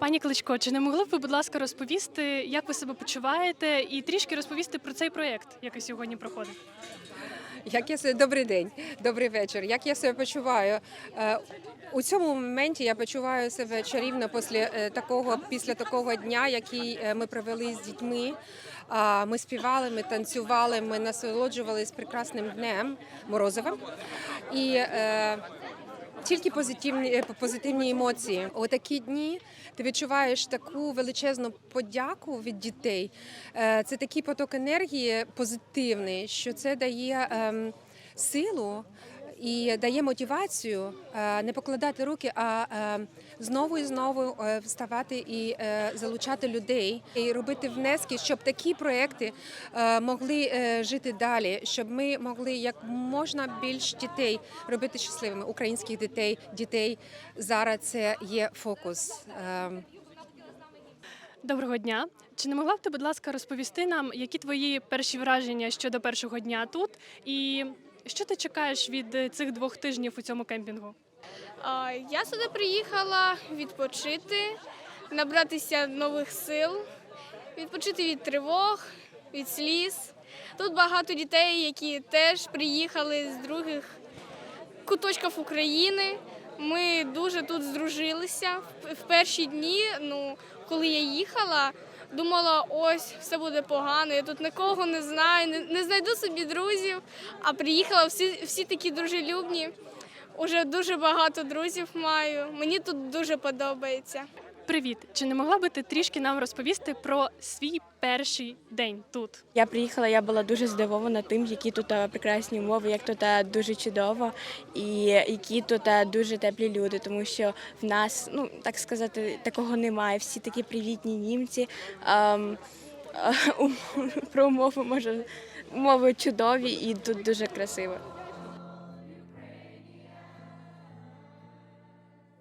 Пані Кличко, чи не могли б ви, будь ласка, розповісти, як ви себе почуваєте, і трішки розповісти про цей проєкт, який сьогодні проходить? Як я себе добрий день, добрий вечір. Як я себе почуваю? Е, У цьому моменті я почуваю себе чарівно після е, такого, після такого дня, який е, ми провели з дітьми. Ми співали, ми танцювали, ми насолоджувалися прекрасним днем морозивим. І тільки позитивні, е, позитивні емоції. У такі дні ти відчуваєш таку величезну подяку від дітей. Е, Це такий поток енергії позитивний, що це дає ем, силу. І дає мотивацію е, не покладати руки, а е, знову і знову е, вставати і залучати людей і робити внески, щоб такі проекти могли жити далі, щоб ми могли як можна більш дітей робити щасливими. Українських дітей дітей зараз це є фокус. Доброго дня. Чи не могла б ти, будь ласка, розповісти нам, які твої перші враження щодо першого дня тут, і що ти чекаєш від е, цих двох тижнів у цьому кемпінгу? Я сюди приїхала відпочити, набратися нових сил, відпочити від тривог, від сліз. Тут багато дітей, які теж приїхали з других куточків України. Ми дуже тут здружилися. В- перші дні, ну, коли я їхала, думала, ось все буде погано, я тут нікого не знаю, не, не знайду собі друзів. А приїхала всі, всі такі дружелюбні. Уже дуже багато друзів маю. Мені тут дуже подобається. Привіт! Чи не могла би ти трішки нам розповісти про свій перший день тут? Я приїхала, я була дуже здивована тим, які тут е, прекрасні умови, як тут е, дуже чудово, і які тут е, дуже теплі люди, тому що в нас, ну так сказати, такого немає. Всі такі привітні німці. Ем, е, про умови може умови чудові і тут дуже красиво.